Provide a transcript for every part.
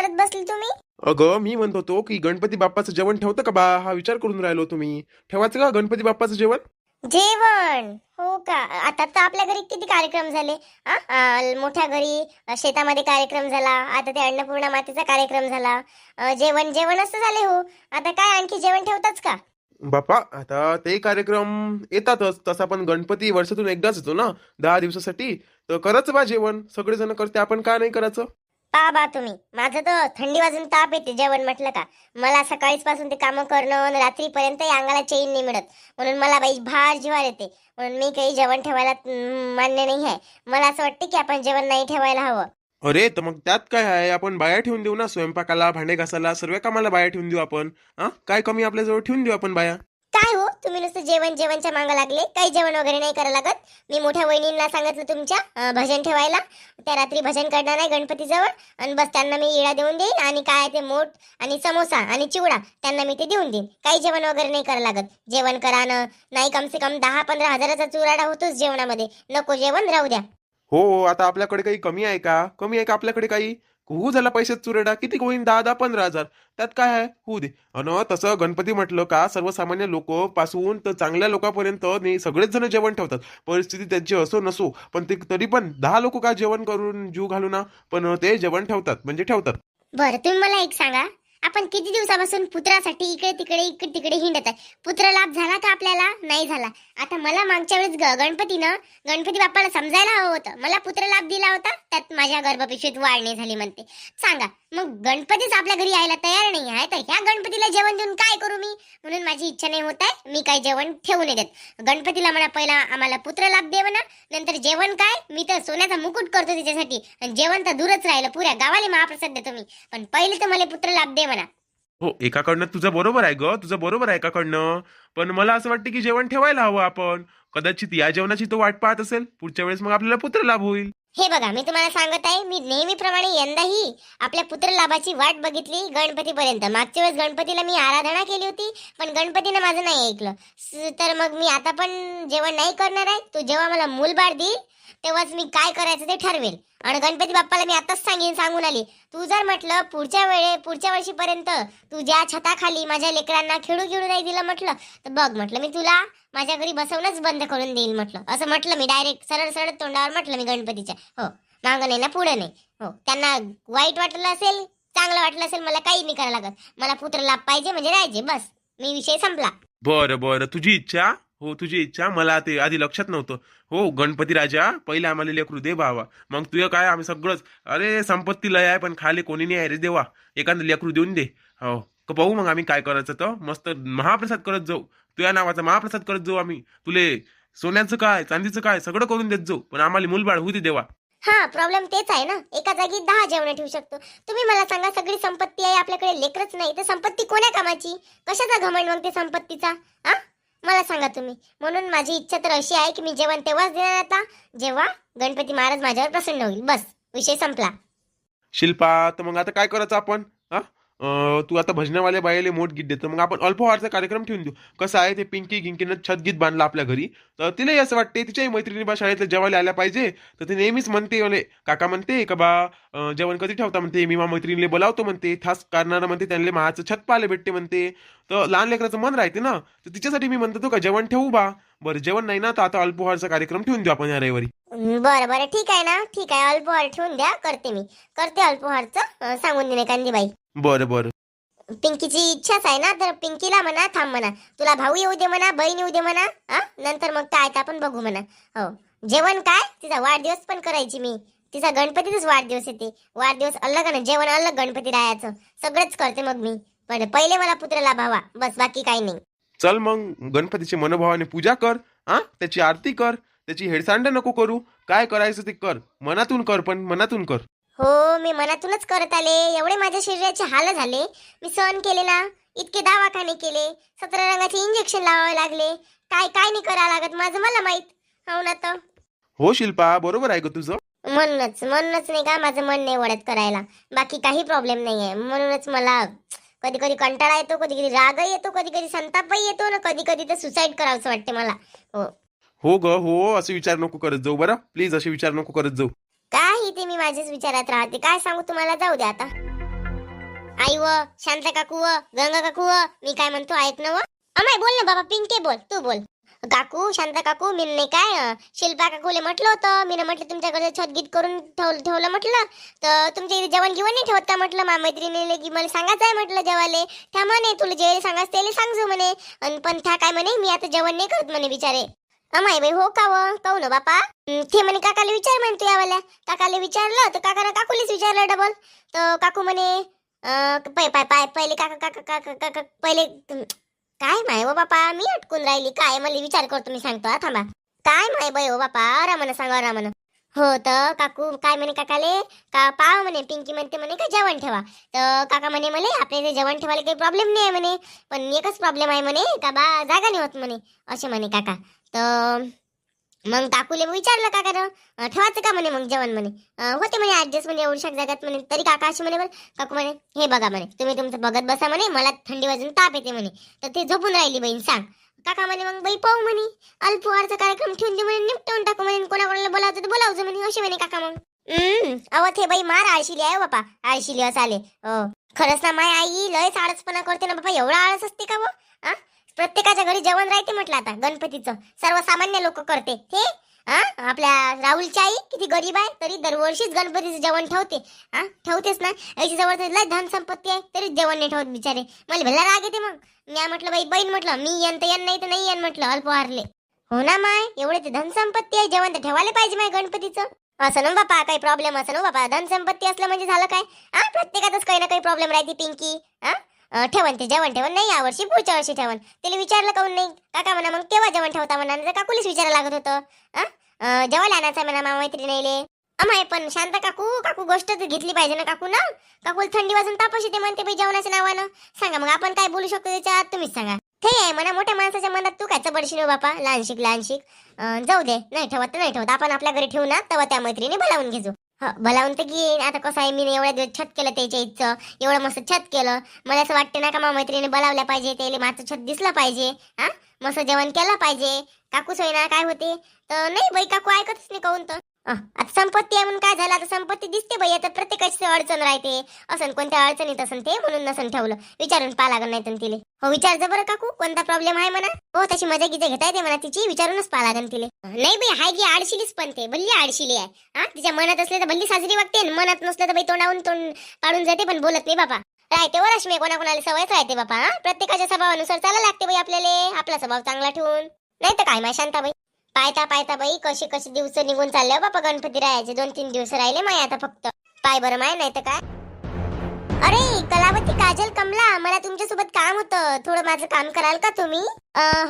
करत बसली तुम्ही? अगं मी म्हणत होतो की गणपती बाप्पाचं जेवण ठेवतं का बा? हा विचार करून राहिलो तुम्ही. ठेवायचं का गणपती बाप्पाचं जेवण? जेवण? हो का? आता तर आपल्या घरी किती कार्यक्रम झाले? आ? मोठ्या घरी अ, शेतामध्ये कार्यक्रम झाला. आता ते अन्नपूर्णा मातेचा कार्यक्रम झाला. अ, जेवण जेवण असं झाले हो. आता काय आणखी जेवण ठेवताच का? बाप्पा आता ते कार्यक्रम येतातच. तसा पण गणपती वर्षातून एकदाच येतो ना? दहा दिवसासाठी. तर करच बा जेवण. सगळेजण करते. आपण का नाही करायचं? पा बा तुम्ही. माझं तर थंडी वाजून ताप येते जेवण म्हटलं का? मला सकाळीच पासून ते कामं करणं आणि रात्रीपर्यंत अंगाला चैन नाही मिळत. म्हणून मला बाई भार जिवार येते. म्हणून मी काही जेवण ठेवायला मान्य नाही आहे. मला असं वाटतं की आपण जेवण नाही ठेवायला हवं. अरे तर मग त्यात काय आहे? आपण बाया ठेवून देऊ ना स्वयंपाकाला भांडे घासायला सर्व कामाला बाया ठेवून देऊ आपण. हा? काय कमी आपल्याजवळ ठेवून देऊ आपण बाया? काय हो? तुम्ही नुसतं जेवण जेवणच्या मागं लागले. काही जेवण वगैरे नाही करा लागत. मी मोठ्या वहिनींना सांगितलं तुमच्या भजन ठेवायला. त्या रात्री भजन करणार नाही गणपतीजवळ. आणि बस त्यांना मी इडा देऊन देईन. आणि काय ते मोठ आणि समोसा आणि चिवडा त्यांना मी ते देऊन देईन. काही जेवण वगैरे नाही करा लागत. जेवण करा ना. नाही कमसे कम दहा पंधरा हजाराचा चुराडा होतोच जेवणामध्ये. नको जेवण राहू द्या. हो हो आता आपल्याकडे काही कमी आहे का? कमी आहे का आपल्याकडे काही? हो झाला पैसे चुरेडा किती होईन? दहा दहा पंधरा हजार. त्यात काय आहे? होऊ दे. अन तसं गणपती म्हटलं का सर्वसामान्य लोक पासून तर चांगल्या लोकांपर्यंत ने सगळेच जण जेवण ठेवतात. परिस्थिती त्यांची असो नसो पण ते तरी पण दहा लोक का जेवण करून जीव घालू ना? पण ते जेवण ठेवतात म्हणजे ठेवतात. बरं तुम्ही मला एक सांगा. आपण किती दिवसापासून पुत्रासाठी इकडे तिकडे इकडे तिकडे हिंडत आहे? पुत्र लाभ झाला का आपल्याला? नाही झाला. आता मला मागच्या वेळेस ग- गणपतीनं गणपती बाप्पाला समजायला हवं होतं. मला पुत्र लाभ दिला होता त्यात माझ्या गर्भपिशवीत वाढ नाही झाली म्हणते. सांगा मग गणपतीच आपल्या घरी यायला तयार नाही आहे तर ह्या गणपतीला जेवण देऊन काय करू मी? म्हणून माझी इच्छा नाही होत आहे मी काही जेवण ठेवू नाही देत. गणपतीला म्हणा पहिला आम्हाला पुत्र लाभ दे म्हणा नंतर जेवण काय? मी तर सोन्याचा मुकुट करतो त्याच्यासाठी आणि जेवण तर दूरच राहिलं पुऱ्या गावाला महाप्रसाद देतो मी. पण पहिले तर मला पुत्र लाभ दे म्हणा. हो एकाकडनं तुझं बरोबर आहे ग तुझं बरोबर आहे एकाकडनं. पण मला असं वाटतं की जेवण ठेवायला हवं आपण. कदाचित या जेवणाची तो वाट पाहत असेल पुढच्या वेळेस मग आपल्याला पुत्र लाभ होईल. हे बघा मी तुम्हाला सांगत आहे मी नेहमीप्रमाणे यंदाही आपल्या पुत्र लाभाची वाट बघितली गणपतीपर्यंत. मागच्या वेळेस गणपतीला मी आराधना केली होती पण गणपतीनं माझं नाही ऐकलं. तर मग मी आता पण जेवण नाही करणार आहे. तू जेव्हा मला मूलबाळ देईल तेव्हाच मी काय करायचं ते ठरवेल. आणि गणपती बाप्पाला मी आताच सांगेन सांगून आली. तू जर म्हटलं पुढच्या वेळे पुढच्या वर्षीपर्यंत तू ज्या छताखाली माझ्या लेकरांना खेळू खेळू नाही दिलं म्हटलं तर बघ म्हटलं मी तुला माझ्या घरी बसवणंच बंद करून देईल म्हटलं. असं म्हटलं मी डायरेक्ट सरळ सरळ तोंडावर म्हटलं मी गणपतीच्या. हो मागं नाही ना पुढे नाही. हो त्यांना वाईट वाटलं असेल चांगलं वाटलं असेल मला काही नाही करायला लागत. मला पुत्र लाभ पाहिजे म्हणजे राहायचे बस. मी विषय संपला. बरं बरं. तुझी इच्छा? हो तुझी इच्छा मला ते आधी लक्षात नव्हतं. हो गणपती राजा पहिले आम्हाला लेकरू दे भावा. मग तुझं काय आम्ही सगळंच. अरे संपत्ती लय आहे पण खाली कोणी नाही आहे रे देवा. एखादं लेकरू देऊन दे. हो. क- पाहू मग आम्ही काय करायचं तर. मस्त महाप्रसाद करत जाऊ. तुझ्या नावाचा महाप्रसाद करत जाऊ आम्ही. तुले सोन्याचं काय चांदीचं काय सगळं करून देत जाऊ. पण आम्हाला मूलबाळ होऊ दे देवा. हा प्रॉब्लेम तेच आहे ना. एका जागी दहा जेवण ठेवू शकतो. तुम्ही मला सांगा सगळी संपत्ती आहे आपल्याकडे लेकरच नाही. तर संपत्ती कोण्या कामाची? कशाचा घमंड मग ते संपत्तीचा? आ? मला सांगा तुम्ही. म्हणून माझी इच्छा तर अशी आहे की मी जेवण तेव्हाच देणार आता जेव्हा गणपती महाराज माझ्यावर प्रसन्न होईल. बस विषय संपला. शिल्पा तर मग आता काय करायचं आपण? तू आता भजनावाल्या बायाले मोठ गीत देतो मग आपण अल्पहारचा कार्यक्रम ठेवून देऊ. कसं आहे ते पिंकी गिंकीनं छत गीत बांधलं आपल्या घरी. तर तिलाही असं वाटते तिच्याही मैत्रिणी बा शाळेतल्या जेवायला आल्या पाहिजे. तर ते नेहमीच म्हणते म्हणे काका म्हणते का बा जेवण कधी ठेवता? म्हणते मी मा मैत्रिणीले बोलावतो म्हणते. थास करणारं म्हणते त्यांना महाचं छत पाहायला भेटते म्हणते. तर लहान लेकराचं मन राहते ना. तर तिच्यासाठी मी म्हणतो का जेवण ठेवू बा? बरं जेवण नाही ना तर आता अल्पहारचा कार्यक्रम ठेवून देऊ आपण या रविवारी. बरं बरं. ठीक आहे ना. ठीक आहे. अल्पहार ठेवून द्या. करते मी. करते अल्पहारचं सांगून देणे कांदी बाई. बरं बरं. पिंकीची इच्छाच आहे ना तर पिंकीला म्हणा थांब म्हणा. तुला भाऊ येऊ दे म्हणा बहीण येऊ दे म्हणा हा? नंतर मग काय ते आपण बघू म्हणा. हो. जेवण काय? तिचा वाढदिवस पण करायची मी. तिचा गणपतीचाच वाढदिवस येते. वाढदिवस अलग आहे ना जेवण अलग गणपती राहायचं. सगळंच करते मग मी. पण पहिले मला पुत्रला भावा. बस बाकी काही नाही. चल मग गणपतीची मनोभावाने पूजा कर हा? त्याची आरती कर त्याची हेडसांड नको करू. काय करायचं ते कर. मनातून कर पण मनातून कर. हो मी मनातूनच करत आले. एवढे माझ्या शरीराचे हाल झाले. मी सहन केले ना. इतके दवाखाने केले. सतरा रंगाचे इंजेक्शन लावावे लागले. काय काय नाही करावं लागत माझं मला माहीत. हो ना तर हो शिल्पा. बरोबर आहे ग तुझं. म्हणूनच म्हणूनच नाही का माझं मन नाही वळत करायला. बाकी काही प्रॉब्लेम नाही आहे म्हणूनच मला कधी कधी कंटाळा येतो कधी कधी रागही येतो कधी कधी संतापही येतो ना. कधी कधी तर सुसाईड करावंसं वाटते मला. हो. हो ग हो. असे विचार नको करत जाऊ बरं. प्लीज असे विचार नको करत जाऊ. काही ते मी माझ्याच विचारात राहते? काय सांगू तुम्हाला? जाऊ द्या आता. आई व शांत काकू व गंगा काकू व मी काय म्हणतो ऐक ना व. अमाय बोल ना बाबा पिंके बोल तू बोल. काकू शांत काकू मी नाही काय शिल्पा काकूले म्हटलं होतं. मी म्हटलं तुमच्याकडे छतगीत करून ठेवलं ठेवलं म्हटलं. तर तुमच्या इथे जेवण घेऊन नाही ठेवत का म्हटलं? मा मैत्रिणीले की मला सांगायचं आहे म्हटलं जेवाले त्या म्हणे तुला जे सांगायचं त्याला सांगजो म्हणे. पण त्या काय म्हणे मी आता जेवण नाही करत म्हणे बिचारे. अमाय बाई हो का व? काऊ ना बापा. ते म्हणे काकाला विचार म्हणतो यावाल्या. काकाला विचारलं तर काकानं काकूलेच विचारलं डबल तर काकू म्हणे पाय पाय पाय पहिले काका काका काका काका पहिले काय माय हो बापा मी अटकून राहिली. काय मला विचार करतो मी सांगतो थांबा. काय माय बाई हो बापा रामन सांगा रामन हो तर काकू काय म्हणे काकाले? का पाव म्हणे पिंकी म्हणते म्हणे का जेवण ठेवा. तर काका म्हणे म्हणे आपल्या इथे जेवण ठेवायला काही प्रॉब्लेम नाही आहे म्हणे. पण एकच प्रॉब्लेम आहे म्हणे का बा जागा नाही होत म्हणे. असे म्हणे काका. तर मग काकूले विचारलं काका ठेवायचं का म्हणे मग जेवण म्हणे? होते म्हणे ऍडजस्ट म्हणजे एवढ्या जागात म्हणे. तरी काका अशी म्हणे बरं. काकू म्हणे हे बघा म्हणे तुम्ही तुमचं बघत बसा म्हणे मला थंडी वाजून ताप येते म्हणे. तर ते झोपून राहिली बहीण सांग. काका म्हणे मग बाई पाहू म्हणे. अल्पवारचा कार्यक्रम ठेवून दे म्हणे निपटवून टाकू म्हणे कोणाकोणाला बोलावतं तर बोलावचं म्हणे. असे म्हणे काका मग. हम्म अव थे बाई मार आळशिली आहे हो बापा आळशिली असं आले. खरंच ना माय आई लयच आळसपणा करते ना बापा एवढा आळस असते का हो? व प्रत्येकाच्या घरी जेवण राहते म्हटलं आता गणपतीचं. सर्वसामान्य लोक करते. हे हा? आपल्या राहुलची आई किती गरीब आहे तरी दरवर्षीच गणपतीचं जेवण ठेवते. हा? ठेवतेच ना? याची जवळ लय धन संपत्ती आहे तरी जेवण नाही ठेवत बिचारे. मला भला राग येते मग. मी म्हटलं बाई बहीण म्हटलं मी येन तर येन नाही तर नाही येन म्हटलं अल्पहारले हो ना माय? एवढे ते धन संपत्ती आहे जेवण तर ठेवायला पाहिजे माय गणपतीचं. असं ना बापा काही प्रॉब्लेम असं ना बापा. धन संपत्ती असलं म्हणजे झालं काय? हा? प्रत्येकातच काही ना काही प्रॉब्लेम राहते पिंकी. हा? ठेवण ते जेवण ठेवण नाही यावर्षी पुढच्या वर्षी ठेवण त्याला विचारलं काऊन नाही? काका म्हणा मग तेव्हा जेवण ठेवता म्हणा? नाही तर काकूलीच विचारायला लागत होतं. जेवायला आणायचं म्हणा मामा मैत्रिणीले. अमाय पण शांत काकू काकू गोष्ट घेतली पाहिजे ना काकू ना? काकूला थंडी वाजून तापस येते म्हणते बाई जेवणाच्या नावानं. सांगा मग आपण काय बोलू शकतो त्याच्यात? तुम्हीच सांगा. ते आहे म्हणा मोठ्या माणसाच्या मनात तू काय चबडशील हो बापा? लहान शिक लहान जाऊ दे नाही ठेवत नाही ठेवत. आपण आपल्या घरी ठेवू ना तेव्हा त्या मैत्रिणी बोलावून घेजू. भला म्हणते की आता कसं आहे मी एवढ्या दिवस छत केलं त्याच्या इथचं एवढं मस्त छत केलं. मला असं वाटतं ना का मा मैत्रिणी बोलावल्या पाहिजे त्याला माझं छत दिसलं पाहिजे हा? मस्त जेवण केलं पाहिजे. काकूच होईना काय होते? तर नाही बाई काकू ऐकतच नाही काऊन तर. आता संपत्ती आहे म्हणून काय झालं? आता संपत्ती दिसते बाई आता प्रत्येकाची अडचण राहते. असं कोणत्या अडचणीत असन ते म्हणून नसन ठेवलं. विचारून पा लागत नाही तर तिले. हो विचार बरं काकू कोणता प्रॉब्लेम आहे म्हणा? हो तशी मजा गिजा घेता येते म्हणा तिची विचारूनच पा लागन तिले. नाही बाई हाय गी आडशिलीच पण ते भल्ली आडशिली आहे. हा तिच्या मनात असले तर भल्ली साजरी वागते मनात नसलं तर बाई तोंडावून तोंड पाडून जाते पण बोलत नाही बाबा राहते व रश्मी कोणाकोणाला सवयच राहते बाबा प्रत्येकाच्या स्वभावानुसार चालायला लागते बाई आपल्याला. आपला स्वभाव चांगला ठेवून. नाही तर काय माय शांताबाई? पायता पायता बाई कसे कसे दिवस निघून चालले हो बापा गणपती राहायचे. दोन तीन दिवस राहिले माय आता फक्त. पाय बरं माय नाही तर काय? अरे कलावती काजल कमला मला तुमच्यासोबत काम होतं. थोडं माझं काम कराल का तुम्ही?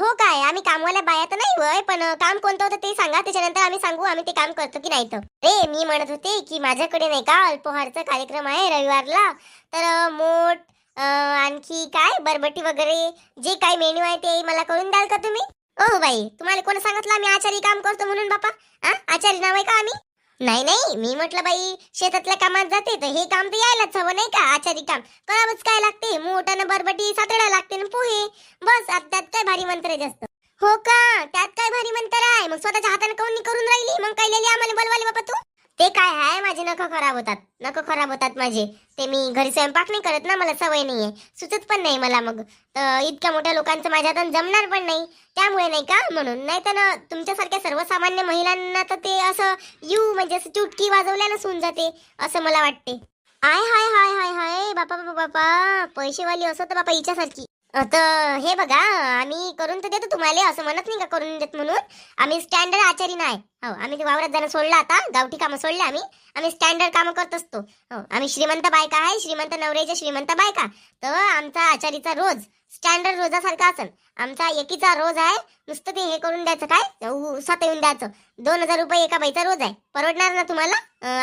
हो काय आम्ही कामवाल्या बाया तर नाही वय पण काम कोणतं होतं ते सांगा. त्याच्यानंतर आम्ही सांगू आम्ही ते काम करतो की नाही तर. रे मी म्हणत होते की माझ्याकडे नाही का अल्पहारचा कार्यक्रम आहे रविवारला. तर मोठ आणखी काय बरबटी वगैरे जे काही मेन्यू आहे ते मला करून द्याल का तुम्ही? ओ बाई तुम्हाला कोण सांगितलं आम्ही आचारी काम करतो म्हणून बापा? हा आचारी नाव आहे का आम्ही? नाही नाही मी म्हटलं बाई शेतातल्या कामात जाते तर हे काम तर यायलाच हवं नाही का आचारी काम? करावंच काय लागते? मोठ्यानं बरबटी सातडा लागते ना पोहे. बस आता त्यात काय भारी मंत्र आहे जास्त? हो का? त्यात काय भारी मंत्र आहे? मग स्वतःच्या हाताने कोणी करून राहिली? मग काय लिहिली आम्हाला बोलवाले बापा तू? ते काय आहे? माझे नख खराब होतात नख खराब होतात माझे. ते मी घरी स्वयंपाक नाही करत ना मला सवय नाही आहे सुचत पण नाही मला मग. तर इतक्या मोठ्या लोकांचं माझ्या हातात जमणार पण नाही. त्यामुळे नाही का म्हणून. नाही तर ना तुमच्यासारख्या सर्वसामान्य महिलांना तर ते असं यू म्हणजे असं चुटकी वाजवल्यानं होऊन जाते असं मला वाटते. आय हाय हाय हाय हाय बापा बापा बापा. पैसेवाली असं तर बापा हिच्यासारखी. तर हे बघा आम्ही करून तर देतो तुम्हाला असं म्हणत नाही का करून देत म्हणून. आम्ही स्टँडर्ड आचारी नाही हो आम्ही ते वावरात जाणं सोडलं आता गावठी कामं सोडले आम्ही. आम्ही स्टँडर्ड कामं करत असतो. हो आम्ही श्रीमंत बायका आहे श्रीमंत नवऱ्याच्या श्रीमंत बायका. तर आमचा आचारीचा रोज स्टँडर्ड रोजासारखा असेल आमचा एकीचा रोज आहे नुसतं ते हे करून द्यायचं काय? उ- येऊन द्यायचं. दोन हजार रुपये एका बाईचा रोज आहे. परवडणार ना तुम्हाला?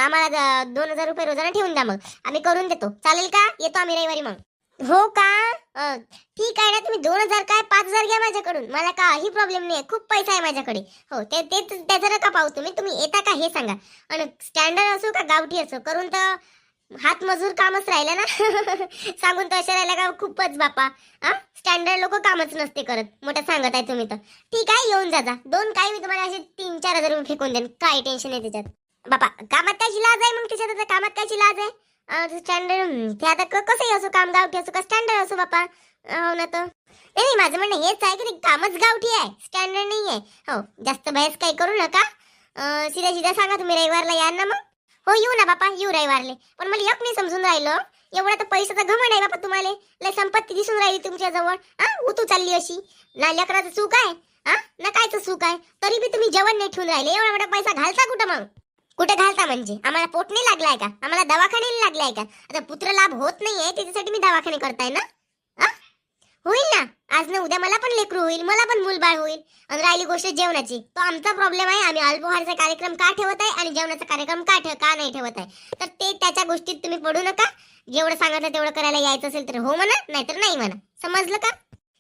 आम्हाला दोन हजार रुपये रोजाने ठेवून द्या मग. आम्ही करून देतो. चालेल का? येतो आम्ही रविवारी मग. हो का? ठीक आहे ना तुम्ही दोन हजार काय पाच हजार घ्या माझ्याकडून. मला काही प्रॉब्लेम नाही खूप पैसा आहे माझ्याकडे. हो ते ते त्याचं नका पाहू तुम्ही. तुम्ही येता का हे सांगा. आणि स्टँडर्ड असो का गावठी असो? करून तर हात मजूर कामच राहिलं ना. सांगून तर राहिला का खूपच बापा. हा स्टँडर्ड लोक कामच नसते करत. मोठं सांगत आहे तुम्ही तर. ठीक आहे येऊन जा दोन काय मी तुम्हाला असे तीन चार हजार रुपये फेकून देईन. काय टेन्शन आहे त्याच्यात? बापा कामात कायची लाज आहे मग त्याच्यात? कामात कायची लाज आहे? स्टँडर्ड ते आता कसंही असो काम गावठी असो का स्टँडर्ड असो बापा. हो ना तर नाही माझं म्हणणं हेच आहे की ते कामच गावठी आहे. स्टँडर्ड नाही आहे हो जास्त बहस काही करू नका. सीधा सीधा सांगा तुम्ही रविवारला या ना मग. हो येऊ ना बापा येऊ रविवारले. पण मला एक नाही समजून राहिलं. एवढा तर पैशाचा घमंड आहे बापा तुम्हाला. लय संपत्ती दिसून राहिली तुमच्या जवळ. हा उतू चालली अशी. ना लेकराचं चूक आहे. हा ना कायचं चूक आहे. तरी बी तुम्ही जेवण नाही ठेवून राहिले. एवढा मोठा पैसा घालता कुठं मग? कुठे घालता म्हणजे? आम्हाला पोट नाही लागलाय का? आम्हाला दवाखान्याला लागलाय का? आता पुत्र लाभ होत नाहीये त्याच्यासाठी मी दवाखाने करताय ना? होईल ना? आज ना उद्या मला पण लेकरू होईल मला पण मूलबाळ होईल. आणि राहिली गोष्ट जेवणाची. तो आमचा प्रॉब्लेम आहे आम्ही अल्पोहारचा कार्यक्रम का ठेवत आहे आणि जेवणाचा कार्यक्रम का ठेव का नाही ठेवत आहे? तर ते त्याच्या गोष्टीत तुम्ही पडू नका. जेवढं सांगितलं तेवढं करायला यायचं असेल तर हो म्हणा नाहीतर नाही म्हणा. समजलं का?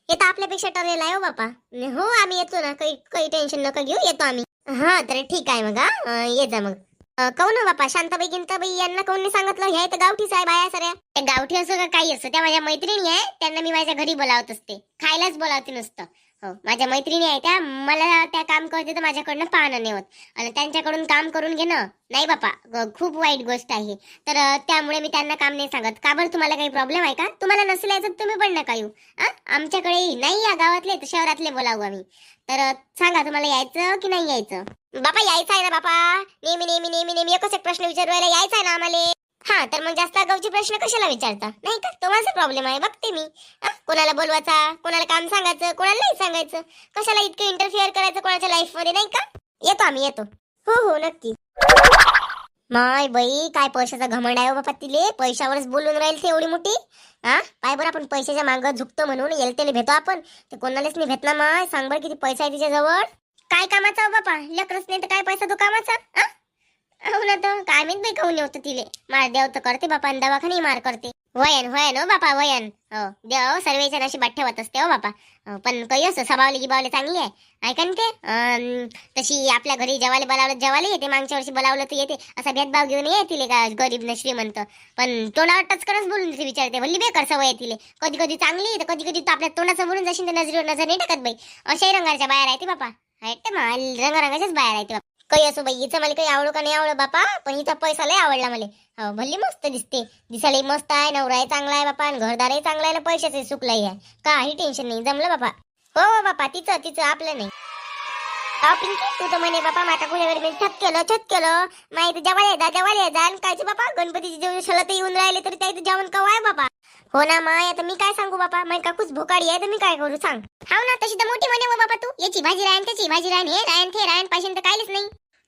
हे तर आपल्यापेक्षा ठरलेलं आहे हो बापा. हो आम्ही येतो ना. काही काही टेन्शन नका घेऊ येतो आम्ही. हा तर ठीक आहे मग हा. अं, ये जा मग. अं, ना हो बापा? शांताबाई गिंताबाई यांना कोणी सांगितलं? ह्या तर गावठीच आहे बाया सऱ्या गावठी असो का काही असो? त्या माझ्या मैत्रिणी आहे. त्यांना मी माझ्या घरी बोलावत असते. खायलाच बोलावते नसतं. हो. माझ्या मैत्रिणी आहे त्या. मला त्या काम करते तर माझ्याकडनं पाहणं नाही होत. आणि त्यांच्याकडून काम करून घेणं नाही बापा ग- खूप वाईट गोष्ट आहे. तर त्यामुळे मी त्यांना काम नाही सांगत. का बरं तुम्हाला काही प्रॉब्लेम आहे का? तुम्हाला नसेल यायचं तुम्ही पण नका येऊ. आमच्याकडे नाही या गावातले तर शहरातले बोलावू आम्ही. तर सांगा तुम्हाला यायचं की नाही यायचं? बापा यायचं आहे ना बापा. नेहमी नेहमी नेहमी नेहमी एकच एक प्रश्न विचारवायला यायचा आहे ना आम्हाला? हा तर मग जास्त आगाऊचे प्रश्न कशाला विचारता? नाही का? तो माझा प्रॉब्लेम आहे बघते मी. आ? कोणाला बोलवायचा? कोणाला काम सांगायचं? कोणाला नाही सांगायचं? कशाला इतकं इंटरफिअर करायचं कोणाच्या लाईफमध्ये नाही का? येतो आम्ही येतो. हो हो नक्की. माय बाई काय पैशाचा घमंड आहे हो बापा तिले? पैशावरच बोलून राहील ते एवढी मोठी. हा पाय बरं आपण पैशाच्या मागं झुकतो म्हणून येल त्याला भेटतो आपण. ते कोणालाच नाही भेटला माय. सांग बरं किती पैसा आहे तिच्याजवळ काय कामाचा हो बापा? लेकरच नाही तर काय पैसा तो कामाचा? हा? हो ना तर काय माहीत बाई खाऊन होतं तिले. मार देव तर करते बापा आणि दवाखाने मार करते. वयन वयन हो बापा वयन. हो देव हो, सर्वेच्या बाट ठेवत असते हो बापा. हो, पण काही असं सभावली गिबावली चांगली आहे. ऐका ना ते. अं, तशी आपल्या घरी जेवायला बोलावलं जेवायला येते मागच्या वर्षी बोलावलं तर येते. असा भेदभाव घेऊन ये तिले का गरीब न श्रीमंत. पण तोंडावर टचकरच बोलून ती विचारते भल्ली बेकार सवय आहे तिले. कधी कधी चांगली तर कधी कधी तू आपल्या तोंडाचं बोलून जाशील तर नजरेवर नजर नाही टाकत बाई. अशाही रंगाच्या बाहेर आहे ते बापा आहेत मग रंगारंगाच्याच बाहेर आहे ते बापा. काही असो बाई हिचं मला काही आवडो का नाही आवडो बापा पण हिचा पैसा लय आवडला मला. हो भल्ली मस्त दिसते. दिसायला मस्त आहे नवराही चांगला आहे बापा आणि घरदारही चांगला आहे ना पैशाचे सुकलाही आहे. काही टेन्शन नाही जमलं बापा. हो हो बापा तिचं तिचं आपलं नाही. का पिंकी तू तर म्हणे बापा माता कुणावर मी छत केलं छत केलं. माहिती जेवायला येजा जेवायला येजा आणि कायचे बापा गणपतीची जेवण शलत येऊन राहिले तरी त्या जेवण कवाय आहे बापा? हो ना माय आता मी काय सांगू बापा? माय काकूच भोकाडी आहे तर मी काय करू? सांग. हाव ना तशी तर मोठी म्हणे हो बाबा तू. याची भाजी राहण त्याची भाजी राहण हे राहण ते राहण पाहिजे तर काहीच नाही.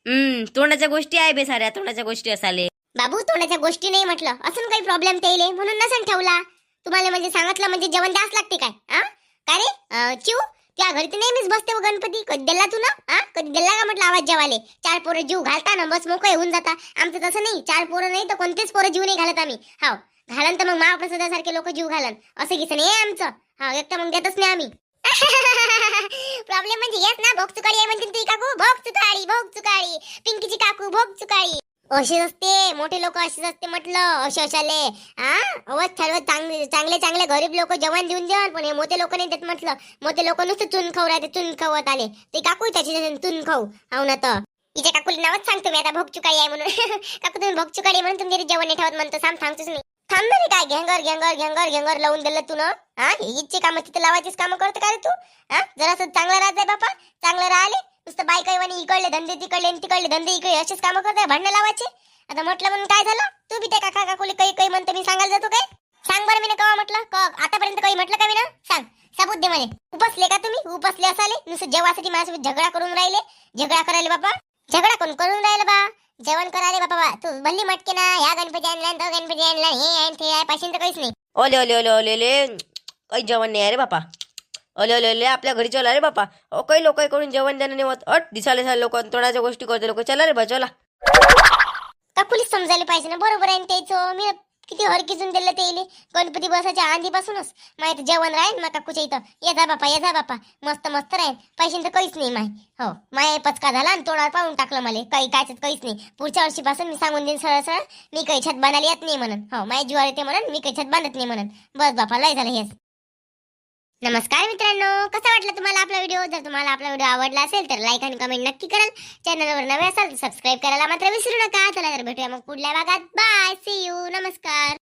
हम्म तोंडाच्या गोष्टी आहे बे साऱ्या तोंडाच्या गोष्टी असाले. बाबू तोंडाच्या गोष्टी नाही म्हटलं. असून काही प्रॉब्लेम ते येईल म्हणून नसन ठेवला. तुम्हाला म्हणजे सांगितलं म्हणजे जेवण द्यास लागते काय? हा काय रे? अं, चिव त्या घरी तर नेहमीच बसते व गणपती. कधी दिला तू ना? हा कधी दिला का म्हटलं आवाज जेवाले चार पोरं जीव घालता ना बस मोकळे होऊन जाता. आमचं तसं नाही. चार पोरं नाही तर कोणतेच पोरं जीव नाही घालत आम्ही. हाव. घालन तर मग महाप्रसादा सारखे लोक जीव घालन. असं घेस नाही आमचं. हा एक तर मग देतच नाही आम्ही. प्रॉब्लेम म्हणजे येस ना भोग चुकाळी आहे म्हणतील ती काकू. भोग चुकाळी भोग चुकाळी पिंकीची काकू भोग चुकाळी अशीच असते मोठे लोक अशीच असते म्हटलं असे अशाले. हा? अवच ठरवत चांगले चांगले चांगले गरीब लोक जेवण देऊन जेवण पण हे मोठे लोक नाही देत म्हटलं. मोठे लोक नुसतं चुन खाऊ राहते चुन खावत आले. ते काकू त्याची चून खाऊ हाव ना तर. तिच्या काकूला नावच सांगतो मी आता भोग चुकाळी आहे म्हणून. काकू तुम्ही भोग चुकाळी आहे म्हणून तुमच्या जेवण नाही ठेवत म्हणतो. सांग सांगतोच नाही थांब रे काय? घेंगर घेंगर घेंगर घेंगर लावून दिलं तू ना? हा? हिचे कामं तिथे लावायचीच कामं करतो का रे तू? हा? जरासं चांगलं राहत बापा. चांगलं राहिले. नुसतं बायका आणि इकडले धंदे तिकडले तिकडले धंदे इकडे असेच कामं करताय भांडणं लावायचे. आता म्हटलं म्हणून काय झालं? तू बी त्या काका काकुले काही काही म्हणतो मी सांगायला जातो काय? सांग बरं मी ना कवा म्हटलं? क आतापर्यंत काही म्हटलं का मी ना सांग. सबूत दे म्हणे उपसले का तुम्ही? उपसले असाले. नुसतं जेवासाठी माझ्यासोबत झगडा करून राहिले. झगडा करायला बापा. झगडा कोण करून राहिले बा? जेवण करायला बाबा बा. तू भल्ली मटके ना ह्या गणपती आणला तो गणपती आणला हे आहे ते आहे पाशिंद काहीच नाही. ओले ओले ओले ओले ओले. काही जेवण नाही आहे रे बापा. ओले ओले ओले. आपल्या घरी चला रे बापा. ओ काही लोक कडून जेवण देणं नाही होत. अट दिसाले सारे लोक तोंडाच्या गोष्टी करते लोक. चला रे बा चला. काकुलीच समजायला पाहिजे ना? बरोबर आहे त्याचं. मी किती हरकिजून दिलं ते इले. गणपती बसायच्या आधीपासूनच. माहिती जेवण राहील मग काकूच्या इथं. ये जा बापा ये जा बापा. मस्त मस्त राहील पैशांचं काहीच नाही माय. हो माय पचका झाला आणि तोडावर पाहून टाकलं मला. काही कायच काहीच नाही. पुढच्या वर्षीपासून मी सांगून देईन सरळ सरळ मी काही छत बांधायला येत नाही म्हणून. हो माय जीवार येते म्हणून मी काही छत बांधत नाही म्हणून. बस बापा लय झालं हेच नमस्कार मित्रांनो कसा वाटला तुम्हाला आपला व्हिडिओ जर तुम्हाला आपला व्हिडिओ आवडला असेल तर लाईक आणि कमेंट नक्की कराल. चॅनलवर नवे असाल तर सबस्क्राईब करायला मात्र विसरू नका. चला तर भेटूया मग पुढल्या भागात. बाय सी यू नमस्कार नमस्कार.